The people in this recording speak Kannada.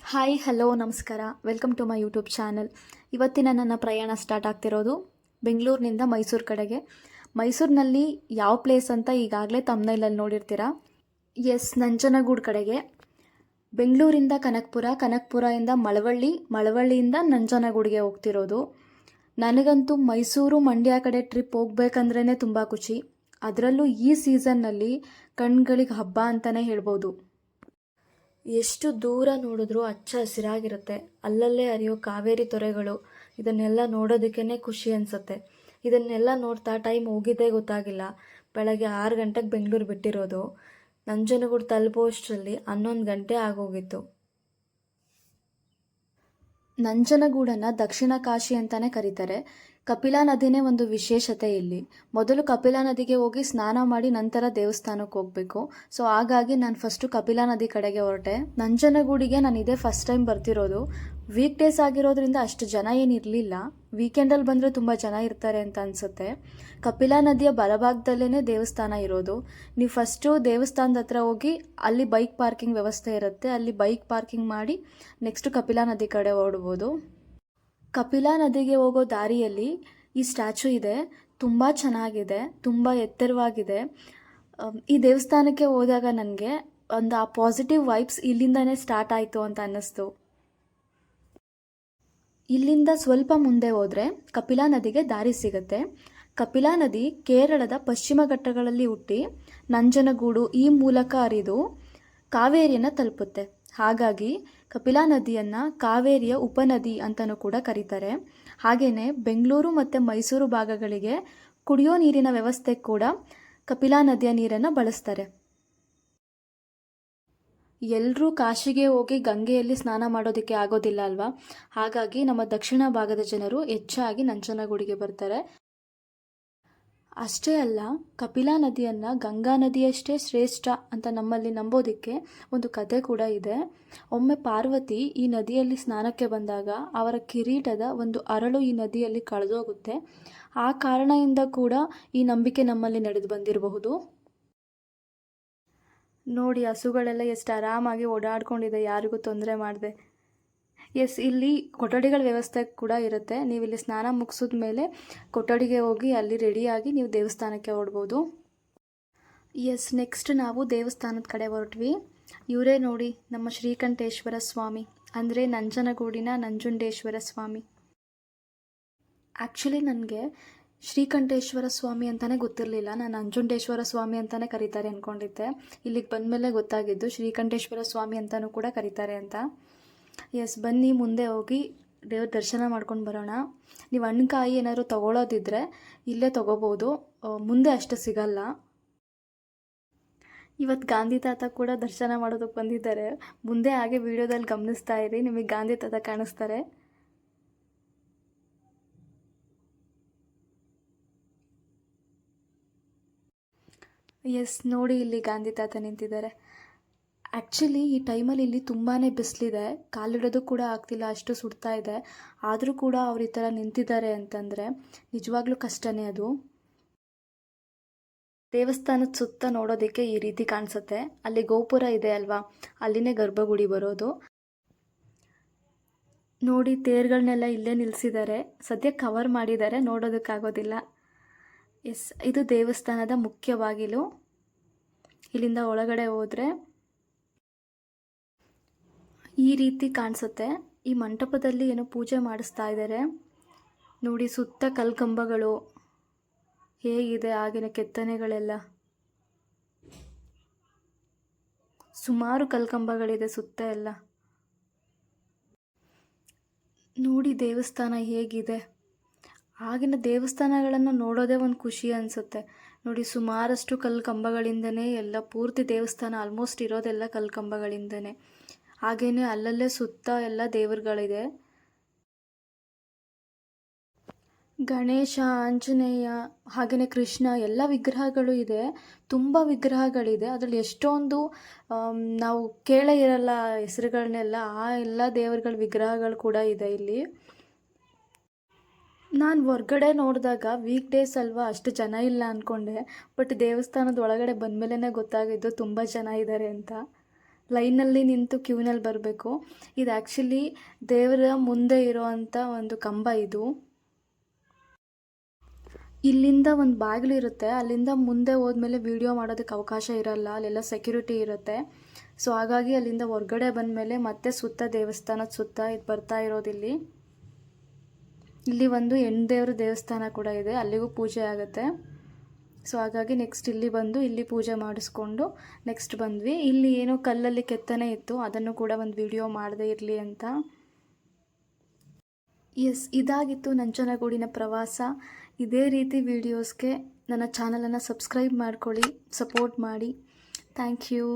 ಹಾಯ್, ಹಲೋ, ನಮಸ್ಕಾರ. Welcome to my YouTube channel. ಇವತ್ತಿನ ನನ್ನ ಪ್ರಯಾಣ ಸ್ಟಾರ್ಟ್ ಆಗ್ತಿರೋದು ಬೆಂಗಳೂರಿನಿಂದ ಮೈಸೂರು ಕಡೆಗೆ. ಮೈಸೂರಿನಲ್ಲಿ ಯಾವ ಪ್ಲೇಸ್ ಅಂತ ಈಗಾಗಲೇ ತಮ್ಮನೇಲಲ್ಲಿ ನೋಡಿರ್ತೀರಾ? ಎಸ್ ನಂಜನಗೂಡು ಕಡೆಗೆ. ಬೆಂಗಳೂರಿಂದ ಕನಕಪುರ ಕನಕಪುರದಿಂದ ಮಳವಳ್ಳಿ, ಮಳವಳ್ಳಿಯಿಂದ ನಂಜನಗೂಡಿಗೆ ಹೋಗ್ತಿರೋದು. ನನಗಂತೂ ಮೈಸೂರು ಮಂಡ್ಯ ಕಡೆ ಟ್ರಿಪ್ ಹೋಗ್ಬೇಕಂದ್ರೇ ತುಂಬ ಖುಷಿ. ಅದರಲ್ಲೂ ಈ ಸೀಸನ್ನಲ್ಲಿ ಕಣ್ಗಳಿಗೆ ಹಬ್ಬ ಅಂತಲೇ ಹೇಳ್ಬೋದು. ಎಷ್ಟು ದೂರ ನೋಡಿದ್ರೂ ಹಚ್ಚ ಹಸಿರಾಗಿರುತ್ತೆ. ಅಲ್ಲಲ್ಲೇ ಹರಿಯೋ ಕಾವೇರಿ ತೊರೆಗಳು, ಇದನ್ನೆಲ್ಲ ನೋಡೋದಕ್ಕೇ ಖುಷಿ ಅನಿಸುತ್ತೆ. ಇದನ್ನೆಲ್ಲ ನೋಡ್ತಾ ಟೈಮ್ ಹೋಗಿದ್ದೇ ಗೊತ್ತಾಗಿಲ್ಲ. ಬೆಳಗ್ಗೆ ಆರು ಗಂಟೆಗೆ ಬೆಂಗಳೂರು ಬಿಟ್ಟಿರೋದು. ನಂಜನಗೂಡು ತಲುಪೋಷ್ಟರಲ್ಲಿ ಹನ್ನೊಂದು ಗಂಟೆ ಆಗೋಗಿತ್ತು. ನಂಜನಗೂಡನ್ನು ದಕ್ಷಿಣ ಕಾಶಿ ಅಂತಲೇ ಕರೀತಾರೆ. ಕಪಿಲಾ ನದಿನೇ ಒಂದು ವಿಶೇಷತೆ ಇಲ್ಲಿ. ಮೊದಲು ಕಪಿಲಾ ನದಿಗೆ ಹೋಗಿ ಸ್ನಾನ ಮಾಡಿ ನಂತರ ದೇವಸ್ಥಾನಕ್ಕೆ ಹೋಗಬೇಕು. ಸೊ ಹಾಗಾಗಿ ನಾನು ಫಸ್ಟು ಕಪಿಲಾ ನದಿ ಕಡೆಗೆ ಹೊರಟೆ. ನಂಜನಗೂಡಿಗೆ ನಾನು ಇದೇ ಫಸ್ಟ್ ಟೈಮ್ ಬರ್ತಿರೋದು. ವೀಕ್ ಡೇಸ್ ಆಗಿರೋದ್ರಿಂದ ಅಷ್ಟು ಜನ ಏನಿರಲಿಲ್ಲ ವೀಕೆಂಡಲ್ಲಿ ಬಂದರೆ ತುಂಬ ಜನ ಇರ್ತಾರೆ ಅಂತ ಅನಿಸುತ್ತೆ. ಕಪಿಲಾ ನದಿಯ ಬಲಭಾಗದಲ್ಲೇ ದೇವಸ್ಥಾನ ಇರೋದು. ನೀವು ಫಸ್ಟು ದೇವಸ್ಥಾನದ ಹತ್ರ ಹೋಗಿ ಅಲ್ಲಿ ಬೈಕ್ ಪಾರ್ಕಿಂಗ್ ವ್ಯವಸ್ಥೆ ಇರುತ್ತೆ. ಅಲ್ಲಿ ಬೈಕ್ ಪಾರ್ಕಿಂಗ್ ಮಾಡಿ ನೆಕ್ಸ್ಟ್ ಕಪಿಲಾ ನದಿ ಕಡೆ ಹೊರಡ್ಬೋದು ಕಪಿಲಾ ನದಿಗೆ ಹೋಗೋ ದಾರಿಯಲ್ಲಿ ಈ ಸ್ಟ್ಯಾಚು ಇದೆ. ತುಂಬ ಚೆನ್ನಾಗಿದೆ, ತುಂಬ ಎತ್ತರವಾಗಿದೆ. ಈ ದೇವಸ್ಥಾನಕ್ಕೆ ಹೋದಾಗ ನನಗೆ ಒಂದು ಆ ಪಾಸಿಟಿವ್ ವೈಬ್ಸ್ ಇಲ್ಲಿಂದನೇ ಸ್ಟಾರ್ಟ್ ಆಯಿತು ಅಂತ ಅನ್ನಿಸ್ತು. ಇಲ್ಲಿಂದ ಸ್ವಲ್ಪ ಮುಂದೆ ಹೋದರೆ ಕಪಿಲಾ ನದಿಗೆ ದಾರಿ ಸಿಗುತ್ತೆ. ಕಪಿಲಾ ನದಿ ಕೇರಳದ ಪಶ್ಚಿಮ ಘಟ್ಟಗಳಲ್ಲಿ ಹುಟ್ಟಿ ನಂಜನಗೂಡು ಈ ಮೂಲಕ ಹರಿದು ಕಾವೇರಿಯನ್ನು ತಲುಪುತ್ತೆ. ಹಾಗಾಗಿ ಕಪಿಲಾ ನದಿಯನ್ನು ಕಾವೇರಿಯ ಉಪನದಿ ಅಂತಲೂ ಕೂಡ ಕರೀತಾರೆ. ಹಾಗೆಯೇ ಬೆಂಗಳೂರು ಮತ್ತು ಮೈಸೂರು ಭಾಗಗಳಿಗೆ ಕುಡಿಯೋ ನೀರಿನ ವ್ಯವಸ್ಥೆ ಕೂಡ ಕಪಿಲಾ ನದಿಯ ನೀರನ್ನು ಬಳಸ್ತಾರೆ. ಎಲ್ಲರೂ ಕಾಶಿಗೆ ಹೋಗಿ ಗಂಗೆಯಲ್ಲಿ ಸ್ನಾನ ಮಾಡೋದಕ್ಕೆ ಆಗೋದಿಲ್ಲ ಅಲ್ವಾ? ಹಾಗಾಗಿ ನಮ್ಮ ದಕ್ಷಿಣ ಭಾಗದ ಜನರು ಹೆಚ್ಚಾಗಿ ನಂಜನಗೂಡಿಗೆ ಬರ್ತಾರೆ. ಅಷ್ಟೇ ಅಲ್ಲ, ಕಪಿಲಾ ನದಿಯನ್ನು ಗಂಗಾ ನದಿಯಷ್ಟೇ ಶ್ರೇಷ್ಠ ಅಂತ ನಮ್ಮಲ್ಲಿ ನಂಬೋದಕ್ಕೆ ಒಂದು ಕತೆ ಕೂಡ ಇದೆ. ಒಮ್ಮೆ ಪಾರ್ವತಿ ಈ ನದಿಯಲ್ಲಿ ಸ್ನಾನಕ್ಕೆ ಬಂದಾಗ ಅವರ ಕಿರೀಟದ ಒಂದು ಅರಳು ಈ ನದಿಯಲ್ಲಿ ಕಳೆದೋಗುತ್ತೆ. ಆ ಕಾರಣದಿಂದ ಕೂಡ ಈ ನಂಬಿಕೆ ನಮ್ಮಲ್ಲಿ ನಡೆದು ಬಂದಿರಬಹುದು. ನೋಡಿ ಹಸುಗಳೆಲ್ಲ ಎಷ್ಟು ಆರಾಮಾಗಿ ಓಡಾಡ್ಕೊಂಡಿದೆ, ಯಾರಿಗೂ ತೊಂದರೆ ಮಾಡದೆ. ಎಸ್ ಇಲ್ಲಿ ಕೊಠಡಿಗಳ ವ್ಯವಸ್ಥೆ ಕೂಡ ಇರುತ್ತೆ. ನೀವು ಇಲ್ಲಿ ಸ್ನಾನ ಮುಗಿಸಿದ ಮೇಲೆ ಕೊಠಡಿಗೆ ಹೋಗಿ ಅಲ್ಲಿ ರೆಡಿಯಾಗಿ ನೀವು ದೇವಸ್ಥಾನಕ್ಕೆ ಹೊರಡ್ಬೋದು. ಎಸ್ ನೆಕ್ಸ್ಟ್ ನಾವು ದೇವಸ್ಥಾನದ ಕಡೆ ಹೊರಟ್ವಿ. ಇವರೇ ನೋಡಿ ನಮ್ಮ ಶ್ರೀಕಂಠೇಶ್ವರ ಸ್ವಾಮಿ, ಅಂದರೆ ನಂಜನಗೂಡಿನ ನಂಜುಂಡೇಶ್ವರ ಸ್ವಾಮಿ. ಆ್ಯಕ್ಚುಲಿ ನನಗೆ ಶ್ರೀಕಂಠೇಶ್ವರ ಸ್ವಾಮಿ ಅಂತಲೇ ಗೊತ್ತಿರಲಿಲ್ಲ. ನಾನು ನಂಜುಂಡೇಶ್ವರ ಸ್ವಾಮಿ ಅಂತಲೇ ಕರೀತಾರೆ ಅಂದ್ಕೊಂಡಿದ್ದೆ ಇಲ್ಲಿಗೆ ಬಂದಮೇಲೆ ಗೊತ್ತಾಗಿದ್ದು ಶ್ರೀಕಂಠೇಶ್ವರ ಸ್ವಾಮಿ ಅಂತಲೂ ಕೂಡ ಕರೀತಾರೆ ಅಂತ. ಎಸ್ ಬನ್ನಿ ಮುಂದೆ ಹೋಗಿ. ದೇವ್ರ ದರ್ಶನ ಮಾಡ್ಕೊಂಡು ಬರೋಣ. ನೀವು ಹಣ್ಣುಕಾಯಿ ಏನಾದ್ರು ತಗೊಳ್ಳೋದಿದ್ರೆ ಇಲ್ಲೇ ತಗೋಬೋದು. ಮುಂದೆ ಅಷ್ಟು ಸಿಗಲ್ಲ. ಇವತ್ತು ಗಾಂಧಿ ತಾತ ಕೂಡ ದರ್ಶನ ಮಾಡೋದಕ್ಕೆ ಬಂದಿದ್ದಾರೆ. ಮುಂದೆ ಹಾಗೆ ವಿಡಿಯೋದಲ್ಲಿ ಗಮನಿಸ್ತಾ ಇರಿ, ನಿಮಗೆ ಗಾಂಧಿ ತಾತ ಕಾಣಿಸ್ತಾರೆ. ಎಸ್ ನೋಡಿ ಇಲ್ಲಿ ಗಾಂಧಿ ತಾತ ನಿಂತಿದ್ದಾರೆ. ಆ್ಯಕ್ಚುಲಿ ಈ ಟೈಮಲ್ಲಿ ಇಲ್ಲಿ ತುಂಬಾ ಬಿಸಿಲಿದೆ. ಕಾಲಿಡೋದು ಕೂಡ ಆಗ್ತಿಲ್ಲ, ಅಷ್ಟು ಸುಡ್ತಾ ಇದೆ. ಆದರೂ ಕೂಡ ಅವ್ರು ಈ ಥರ ನಿಂತಿದ್ದಾರೆ ಅಂತಂದರೆ ನಿಜವಾಗ್ಲೂ ಕಷ್ಟನೇ ಅದು. ದೇವಸ್ಥಾನದ ಸುತ್ತ ನೋಡೋದಕ್ಕೆ ಈ ರೀತಿ ಕಾಣಿಸುತ್ತೆ. ಅಲ್ಲಿ ಗೋಪುರ ಇದೆ ಅಲ್ವಾ? ಅಲ್ಲಿನೇ ಗರ್ಭಗುಡಿ ಬರೋದು. ನೋಡಿ ತೇರುಗಳನ್ನೆಲ್ಲ ಇಲ್ಲೇ ನಿಲ್ಲಿಸಿದ್ದಾರೆ ಸದ್ಯ ಕವರ್ ಮಾಡಿದ್ದಾರೆ, ನೋಡೋದಕ್ಕಾಗೋದಿಲ್ಲ. ಎಸ್ ಇದು ದೇವಸ್ಥಾನದ ಮುಖ್ಯ ಬಾಗಿಲು ಇಲ್ಲಿಂದ ಒಳಗಡೆ ಹೋದರೆ ಈ ರೀತಿ ಕಾಣಿಸುತ್ತೆ. ಈ ಮಂಟಪದಲ್ಲಿ ಏನೋ ಪೂಜೆ ಮಾಡಿಸ್ತಾ ಇದ್ದಾರೆ ನೋಡಿ ಸುತ್ತ ಕಲ್ಕಂಬಗಳು. ಹೇಗಿದೆ ಆಗಿನ ಕೆತ್ತನೆಗಳೆಲ್ಲ. ಸುಮಾರು ಕಲ್ಕಂಬಗಳಿದೆ ಸುತ್ತ ಎಲ್ಲ. ನೋಡಿ ದೇವಸ್ಥಾನ ಹೇಗಿದೆ. ಆಗಿನ ದೇವಸ್ಥಾನಗಳನ್ನು ನೋಡೋದೇ ಒಂದು ಖುಷಿ ಅನಿಸುತ್ತೆ. ನೋಡಿ ಸುಮಾರಷ್ಟು ಕಲ್ಕಂಬಗಳಿಂದನೇ ಎಲ್ಲ ಪೂರ್ತಿ ದೇವಸ್ಥಾನ ಆಲ್ಮೋಸ್ಟ್ ಇರೋದೆಲ್ಲ ಕಲ್ಲು ಹಾಗೆಯೇ ಅಲ್ಲಲ್ಲೇ ಸುತ್ತ ಎಲ್ಲ ದೇವರುಗಳಿದೆ. ಗಣೇಶ, ಆಂಜನೇಯ ಹಾಗೆಯೇ ಕೃಷ್ಣ ಎಲ್ಲ ವಿಗ್ರಹಗಳು ಇದೆ. ತುಂಬ ವಿಗ್ರಹಗಳಿದೆ. ಅದರಲ್ಲಿ ಎಷ್ಟೊಂದು ನಾವು ಕೇಳೇ ಇರಲ್ಲ ಹೆಸರುಗಳನ್ನೆಲ್ಲ, ಆ ಎಲ್ಲ ದೇವರುಗಳ ವಿಗ್ರಹಗಳು ಕೂಡ ಇದೆ ಇಲ್ಲಿ. ನಾನು ಹೊರ್ಗಡೆ ನೋಡಿದಾಗ ವೀಕ್ ಡೇಸ್ ಅಲ್ವಾ ಅಷ್ಟು ಜನ ಇಲ್ಲ ಅಂದ್ಕೊಂಡೆ ಬಟ್ ದೇವಸ್ಥಾನದ ಒಳಗಡೆ ಬಂದಮೇಲೆ ಗೊತ್ತಾಗಿದ್ದು ತುಂಬ ಜನ ಇದ್ದಾರೆ ಅಂತ. ಲೈನಲ್ಲಿ ನಿಂತು ಕ್ಯೂನಲ್ಲಿ ಬರಬೇಕು. ಇದು ಆ್ಯಕ್ಚುಲಿ ದೇವರ ಮುಂದೆ ಇರೋವಂಥ ಒಂದು ಕಂಬ ಇದು. ಇಲ್ಲಿಂದ ಒಂದು ಬಾಗಿಲು ಇರುತ್ತೆ. ಅಲ್ಲಿಂದ ಮುಂದೆ ಹೋದ್ಮೇಲೆ ವಿಡಿಯೋ ಮಾಡೋದಕ್ಕೆ ಅವಕಾಶ ಇರಲ್ಲ. ಅಲ್ಲೆಲ್ಲ ಸೆಕ್ಯೂರಿಟಿ ಇರುತ್ತೆ. ಸೊ ಹಾಗಾಗಿ ಅಲ್ಲಿಂದ ಹೊರಗಡೆ ಬಂದ ಮೇಲೆ ಮತ್ತೆ ಸುತ್ತ ದೇವಸ್ಥಾನದ ಸುತ್ತ ಇದು ಬರ್ತಾ ಇರೋದಿಲ್ಲಿ ಇಲ್ಲಿ. ಒಂದು ಹೆಣ್ಣು ದೇವರ ದೇವಸ್ಥಾನ ಕೂಡ ಇದೆ. ಅಲ್ಲಿಗೂ ಪೂಜೆ ಆಗುತ್ತೆ. ಸೊ ಹಾಗಾಗಿ ನೆಕ್ಸ್ಟ್ ಇಲ್ಲಿ ಬಂದು ಇಲ್ಲಿ ಪೂಜೆ ಮಾಡಿಸ್ಕೊಂಡು ನೆಕ್ಸ್ಟ್ ಬಂದ್ವಿ. ಇಲ್ಲಿ ಏನೋ ಕಲ್ಲಲ್ಲಿ ಕೆತ್ತನೆ ಇತ್ತು, ಅದನ್ನು ಕೂಡ ಒಂದು ವಿಡಿಯೋ ಮಾಡದೇ ಇರಲಿ ಅಂತ. ಎಸ್ ಇದಾಗಿತ್ತು ನಂಜನಗೂಡಿನ ಪ್ರವಾಸ. ಇದೇ ರೀತಿ ವಿಡಿಯೋಸ್ಗೆ ನನ್ನ ಚಾನಲನ್ನು ಸಬ್ಸ್ಕ್ರೈಬ್ ಮಾಡ್ಕೊಳ್ಳಿ ಸಪೋರ್ಟ್ ಮಾಡಿ. Thank you